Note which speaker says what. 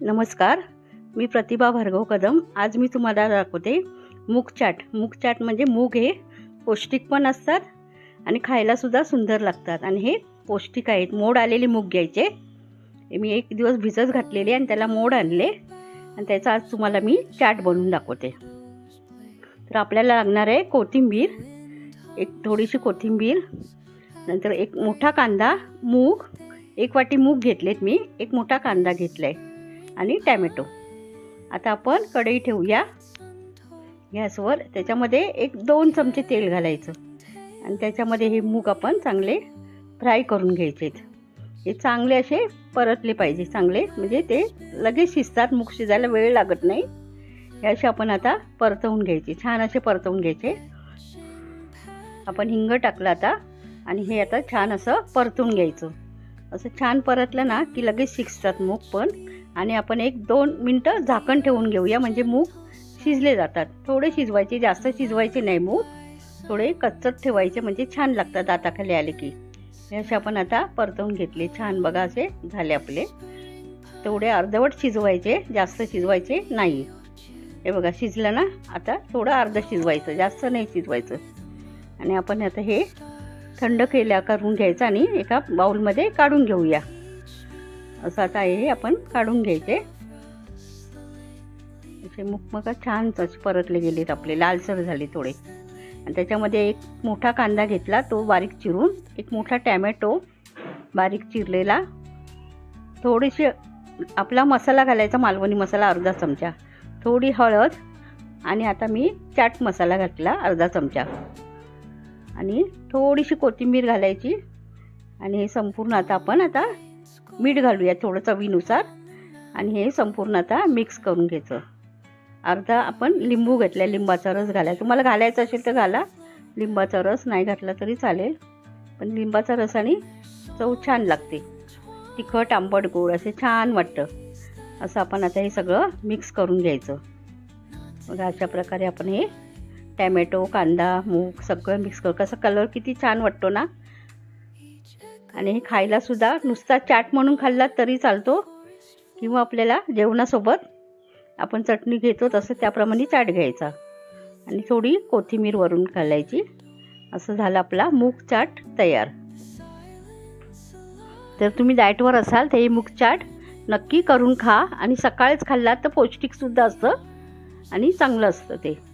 Speaker 1: नमस्कार मी प्रतिभा भार्गव कदम. आज मी तुम्हाला दाखवते मूग चाट. मूग चाट म्हणजे मूग हे पौष्टिक पण असतात आणि खायलासुद्धा सुंदर लागतात. आणि हे पौष्टिक आहेत. मोड आलेले मूग घ्यायचे. मी एक दिवस भिजत घातलेले आणि त्याला मोड आणले. आणि त्याचा आज तुम्हाला मी चाट बनवून दाखवते. तर आपल्याला लागणार आहे कोथिंबीर. एक थोडीशी कोथिंबीर. नंतर एक मोठा कांदा. मूग. एक वाटी मूग घेतलेत मी. एक मोठा कांदा घेतला आहे आणि टॅमॅटो. आता आपण कढई ठेवूया. गॅसवर त्याच्यामध्ये एक दोन चमचे तेल घालायचं. आणि त्याच्यामध्ये हे मूग आपण चांगले फ्राय करून घ्यायचे हे चांगले असे परतले पाहिजे चांगले. म्हणजे ते लगेच शिजतात मूग शिजायला वेळ लागत नाही. हे असे आपण आता परतवून घ्यायचे छान असे परतवून घ्यायचे. आपण हिंग टाकलं आता आणि हे आता छान असं परतून घ्यायचं. असं छान परतलं ना की लगेच शिजतात मूग पण. आणि आपण एक दोन मिनटं झाकण ठेवून घेऊया. म्हणजे मूग शिजले जातात. थोडे शिजवायचे जास्त शिजवायचे नाही मूग. थोडे कच्चट ठेवायचे म्हणजे छान लागतात दाताखाली आले की. हे असे आपण आता परतवून घेतले. छान बघा असे झाले आपले. तेवढे अर्धवट शिजवायचे जास्त शिजवायचे नाही. हे बघा शिजलं ना? आता थोडं अर्ध शिजवायचं जास्त नाही शिजवायचं. आणि आपण आता हे थंड केल्या करून घ्यायचं आणि एका बाऊलमध्ये काढून घेऊया. असं आता हे आपण काढून घ्यायचे. असे मुकमका छान असे परतले गेलेत आपले लालसर झाले थोडे. आणि त्याच्यामध्ये एक मोठा कांदा घेतला तो बारीक चिरून एक मोठा टॅमॅटो बारीक चिरलेला. थोडीशी आपला मसाला घालायचा मालवणी मसाला अर्धा चमचा. थोडी हळद आणि आता मी चाट मसाला घातला अर्धा चमचा. आणि थोडीशी कोथिंबीर घालायची. आणि हे संपूर्ण आता आपण आता मीठ घालूया थोडं चवीनुसार. आणि हे संपूर्ण आता मिक्स करून घ्यायचं. अर्धा आपण लिंबू घेतला लिंबाचा रस घालाय तुम्हाला घालायचा असेल तर घाला. लिंबाचा रस नाही घातला तरी चालेल. पण लिंबाचा रस आणि चव छान लागते. तिखट आंबट गोड असे छान वाटतं. असं आपण आता हे सगळं मिक्स करून घ्यायचं. मग अशा प्रकारे आपण हे टॅमॅटो कांदा मूग सगळं मिक्स कर. कसं कलर किती छान वाटतो ना? आणि हे खायलासुद्धा नुसता चाट म्हणून खाल्ला तरी चालतो. किंवा आपल्याला जेवणासोबत आपण चटणी घेतो तसं त्याप्रमाणे चाट घ्यायचा. आणि थोडी कोथिंबीर वरून घालायची. असं झालं आपला मूग चाट तयार. तर तुम्ही डाएटवर असाल तर हे मूग चाट नक्की करून खा. आणि सकाळीच खाल्लात तर पौष्टिकसुद्धा असतं आणि चांगलं असतं ते.